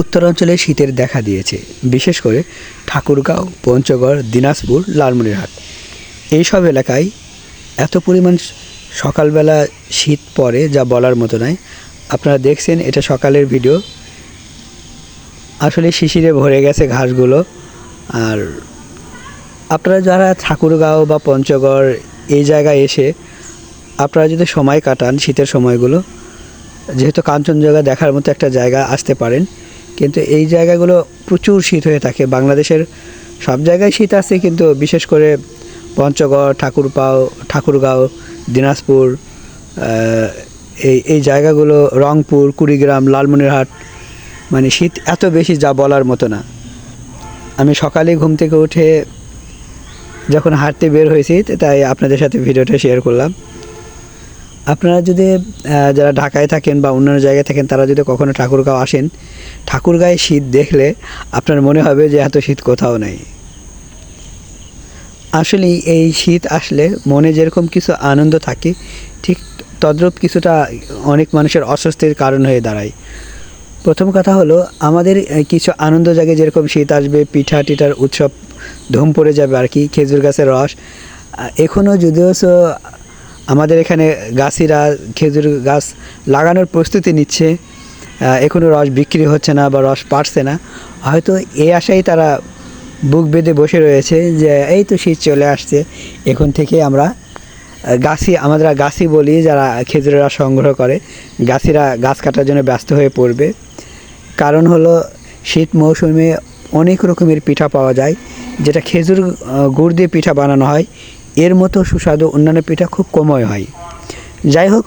উত্তরাঞ্চলে শীতের দেখা দিয়েছে, বিশেষ করে ঠাকুরগাঁও, পঞ্চগড়, দিনাজপুর, লালমনিরহাট। এইসব এলাকায় এত পরিমাণ সকালবেলা শীত পড়ে যা বলার মতো নয়। আপনারা দেখছেন এটা সকালের ভিডিও। আসলে শিশিরে ভরে গেছে ঘাসগুলো। আর আপনারা যারা ঠাকুরগাঁও বা পঞ্চগড় এই জায়গায় এসে আপনারা যদি সময় কাটান শীতের সময়গুলো, যেহেতু কাঞ্চনজঙ্ঘা দেখার মতো একটা জায়গা আসতে পারেন কিন্তু এই জায়গাগুলো প্রচুর শীত হয়ে থাকে। বাংলাদেশের সব জায়গায় শীত আছে, কিন্তু বিশেষ করে পঞ্চগড়, ঠাকুরপাও, ঠাকুরগাঁও, দিনাজপুর এই এই জায়গাগুলো, রংপুর, কুড়িগ্রাম, লালমনিরহাট মানে শীত এত বেশি যা বলার মতো না। আমি সকালে ঘুম থেকে উঠে যখন হাঁটতে বের হয়েছি, তাই আপনাদের সাথে ভিডিওটা শেয়ার করলাম। আপনারা যদি যারা ঢাকায় থাকেন বা অন্যান্য জায়গায় থাকেন, তারা যদি কখনো ঠাকুরগাঁও আসেন, ঠাকুরগাঁয়ে শীত দেখলে আপনার মনে হবে যে এত শীত কোথাও নেই। আসলে এই শীত আসলে মনে যেরকম কিছু আনন্দ থাকে, ঠিক তদ্রূপ কিছুটা অনেক মানুষের অস্বস্তির কারণ হয়ে দাঁড়ায়। প্রথম কথা হলো, আমাদের কিছু আনন্দ জাগে যেরকম শীত আসবে, পিঠা টিঠার উৎসব ধুম পড়ে যাবে আর কি, খেজুর গাছের রস। এখনও যদিও আমাদের এখানে গাছিরা, খেজুর গাছ লাগানোর প্রস্তুতি নিচ্ছে। এখনও রস বিক্রি হচ্ছে না বা রস পারছে না। হয়তো এই আশায় তারা বুক বেঁধে বসে রয়েছে যে, এই তো শীত চলে আসছে। এখন থেকে আমরা গাছি আমরা গাছি বলি যারা খেজুরের রস সংগ্রহ করে, গাছিরা গাছ কাটার জন্য ব্যস্ত হয়ে পড়বে। কারণ হলো, শীত মৌসুমে অনেক রকমের পিঠা পাওয়া যায়, যেটা খেজুর গুড় দিয়ে পিঠা বানানো হয়। এর মতো সুস্বাদু অন্যান্য পিঠা খুব কমই হয়। যাই হোক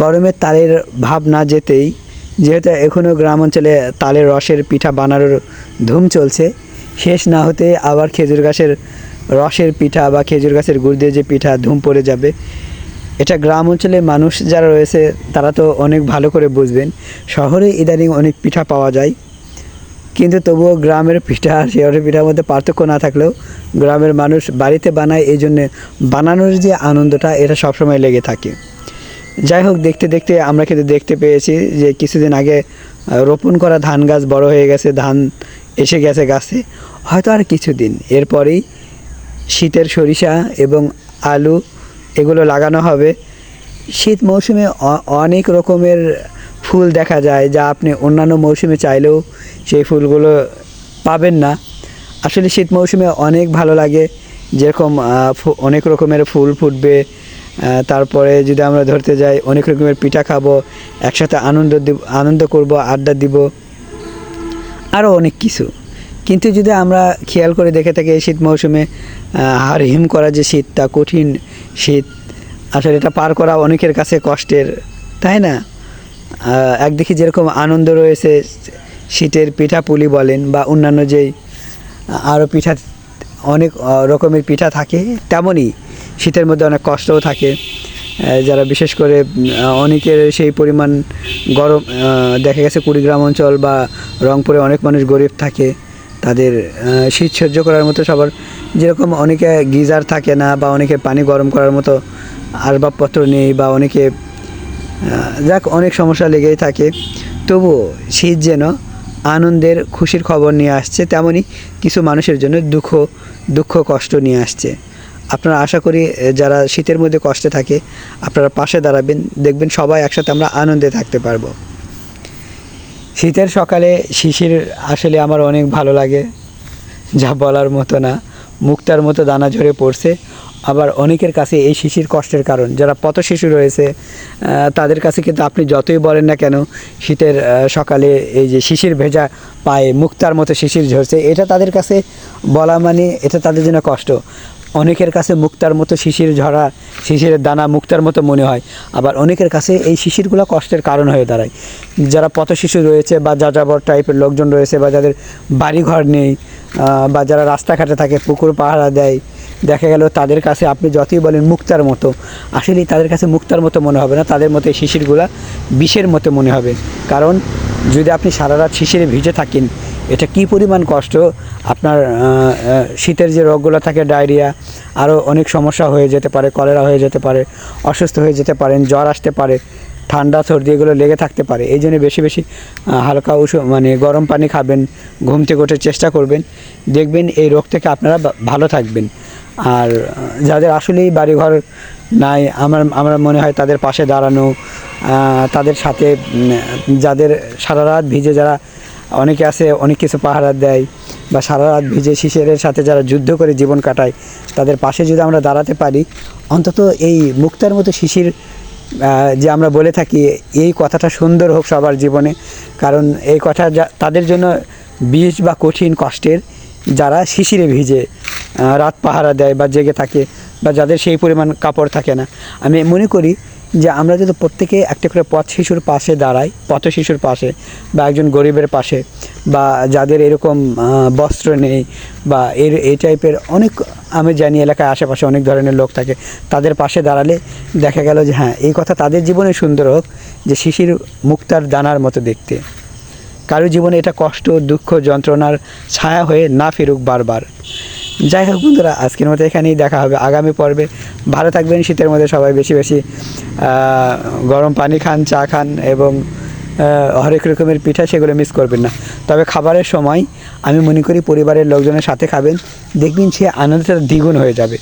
গরমের তালের ভাব না যেতেই, যেহেতু এখনও গ্রাম অঞ্চলে তালের রসের পিঠা বানানোর ধুম চলছে, শেষ না হতে আবার খেজুর গাছের রসের পিঠা বা খেজুর গাছের গুড় দিয়ে যে পিঠা ধুম পড়ে যাবে, এটা গ্রাম অঞ্চলে মানুষ যারা রয়েছে, তারা তো অনেক ভালো করে বুঝবেন। শহরে ইদানিং অনেক পিঠা পাওয়া যায়। কিন্তু তবুও গ্রামের পিঠা আর শহরের পিঠার মধ্যে পার্থক্য না থাকলেও গ্রামের মানুষ বাড়িতে বানায় এই জন্যে বানানোর যে আনন্দটা, এটা সবসময় লেগে থাকে। যাই হোক, দেখতে দেখতে আমরা কিন্তু দেখতে পেয়েছি যে কিছুদিন আগে রোপণ করা ধান গাছ বড় হয়ে গেছে, ধান এসে গেছে গাছে। হয়তো আর কিছুদিন। এরপরেই শীতের সরিষা এবং আলু এগুলো লাগানো হবে। শীত মৌসুমে অনেক রকমের ফুল দেখা যায় যা আপনি অন্যান্য মৌসুমে চাইলেও সেই ফুলগুলো পাবেন না। আসলে শীত মৌসুমে অনেক ভালো লাগে। যেরকম অনেক রকমের ফুল ফুটবে। তারপরে যদি আমরা ধরতে যাই, অনেক রকমের পিঠা খাব, একসাথে আনন্দ আনন্দ করব, আড্ডা দিব আরও অনেক কিছু। কিন্তু যদি আমরা খেয়াল করে দেখে থাকি এই শীত মৌসুমে হাড় হিম করা যে শীতটা, কঠিন শীত, আসলে এটা পার করা অনেকের কাছে কষ্টের, তাই না? একদিকে যেরকম আনন্দ রয়েছে, শীতের পিঠা পুলি বলেন বা অন্যান্য যেই আরও পিঠা, অনেক রকমের পিঠা থাকে, তেমনই শীতের মধ্যে অনেক কষ্টও থাকে। যারা বিশেষ করে অনেকের সেই পরিমাণ গরম দেখা গেছে কুড়িগ্রাম অঞ্চল বা রংপুরে অনেক মানুষ গরিব থাকে, তাদের শীত সহ্য করার মতো সবার যেরকম অনেকে গিজার থাকে না বা অনেকে পানি গরম করার মতো আসবাবপত্র নেই বা অনেকে যাক, অনেক সমস্যা লেগেই থাকে। তবুও শীত যেন আনন্দের খুশির খবর নিয়ে আসছে, তেমনই কিছু মানুষের জন্য দুঃখ দুঃখ, কষ্ট নিয়ে আসছে। আপনারা আশা করি যারা শীতের মধ্যে কষ্টে থাকে, আপনারা পাশে দাঁড়াবেন, দেখবেন সবাই একসাথে আমরা আনন্দে থাকতে পারব। শীতের সকালে শিশির আসলে আমার অনেক ভালো লাগে, যা বলার মতো না। মুক্তার মতো দানা ঝরে পড়ছে। আবার অনেকের কাছে এই শিশির কষ্টের কারণ। যারা পথ শিশু রয়েছে তাদের কাছে কিন্তু আপনি যতই বলেন না কেন, শীতের সকালে এই যে শিশির ভেজা পায়ে মুক্তার মতো শিশির ঝরছে, এটা তাদের কাছে বলা মানে এটা তাদের জন্য কষ্ট। অনেকের কাছে মুক্তার মতো শিশির ঝরা, শিশিরের দানা মুক্তার মতো মনে হয়। আবার অনেকের কাছে এই শিশিরগুলো কষ্টের কারণ হয়ে দাঁড়ায়। যারা পথ শিশু রয়েছে বা যাযাবর টাইপের লোকজন রয়েছে বা যাদের বাড়িঘর নেই বা যারা রাস্তাঘাটে থাকে, পুকুর পাহারা দেয় দেখা গেল তাদের কাছে আপনি যতই বলেন মুক্তার মতো। আসলেই তাদের কাছে মুক্তার মতো মনে হবে না, তাদের মতো এই শিশিরগুলা বিষের মতো মনে হবে। কারণ যদি আপনি সারা রাত শিশিরে ভিজে থাকেন, এটা কি পরিমাণ কষ্ট? আপনার শীতের যে রোগগুলো থাকে, ডায়রিয়া আরও অনেক সমস্যা হয়ে যেতে পারে, কলেরা হয়ে যেতে পারে, অসুস্থ হয়ে যেতে পারেন, জ্বর আসতে পারে, ঠান্ডা, সর্দি এগুলো লেগে থাকতে পারে। এই জন্য বেশি বেশি হালকা উষু মানে গরম পানি খাবেন, ঘুম থেকে ওঠার চেষ্টা করবেন। দেখবেন এই রোগ থেকে আপনারা ভালো থাকবেন। আর যাদের আসলেই বাড়িঘর নাই, আমার আমার মনে হয় তাদের পাশে দাঁড়ানো তাদের সাথে যাদের সারা রাত ভিজে যারা অনেকে আছে, অনেক কিছু পাহারা দেয় বা সারা রাত ভিজে শিশিরের সাথে যারা যুদ্ধ করে জীবন কাটায়, তাদের পাশে যদি আমরা দাঁড়াতে পারি, অন্তত এই মুক্তার মতো শিশির যে আমরা বলে থাকি, এই কথাটা সুন্দর হোক সবার জীবনে। কারণ এই কথা যা- তাদের জন্য বিষ বা কঠিন কষ্টের, যারা শিশিরে ভিজে রাত পাহারা দেয় বা জেগে থাকে বা যাদের সেই পরিমাণ কাপড় থাকে না। আমি মনে করি যে আমরা যদি প্রত্যেকে একটা করে পথ শিশুর পাশে দাঁড়াই, পথ শিশুর পাশে বা একজন গরিবের পাশে বা যাদের এরকম বস্ত্র নেই বা এর, এই টাইপের অনেক, আমি জানি এলাকায় আশেপাশে অনেক ধরনের লোক থাকে, তাদের পাশে দাঁড়ালে দেখা গেল যে হ্যাঁ এই কথা তাদের জীবনে সুন্দর হোক যে শিশির মুক্তার দানার মতো দেখতে। কারও জীবনে এটা কষ্ট, দুঃখ, যন্ত্রণার ছায়া হয়ে না ফিরুক বারবার। যাই হোক বন্ধুরা, আজকের মতো এখানেই দেখা হবে। আগামী পর্বে ভালো থাকবেন, শীতের মধ্যে সবাই বেশি বেশি গরম পানি খান, চা খান এবং হরেক রকমের পিঠা সেগুলো মিস করবেন না। তবে খাবারের সময় আমি মনে করি পরিবারের লোকজনের সাথে খাবেন, দেখবেন সে আনন্দটা দ্বিগুণ হয়ে যাবে।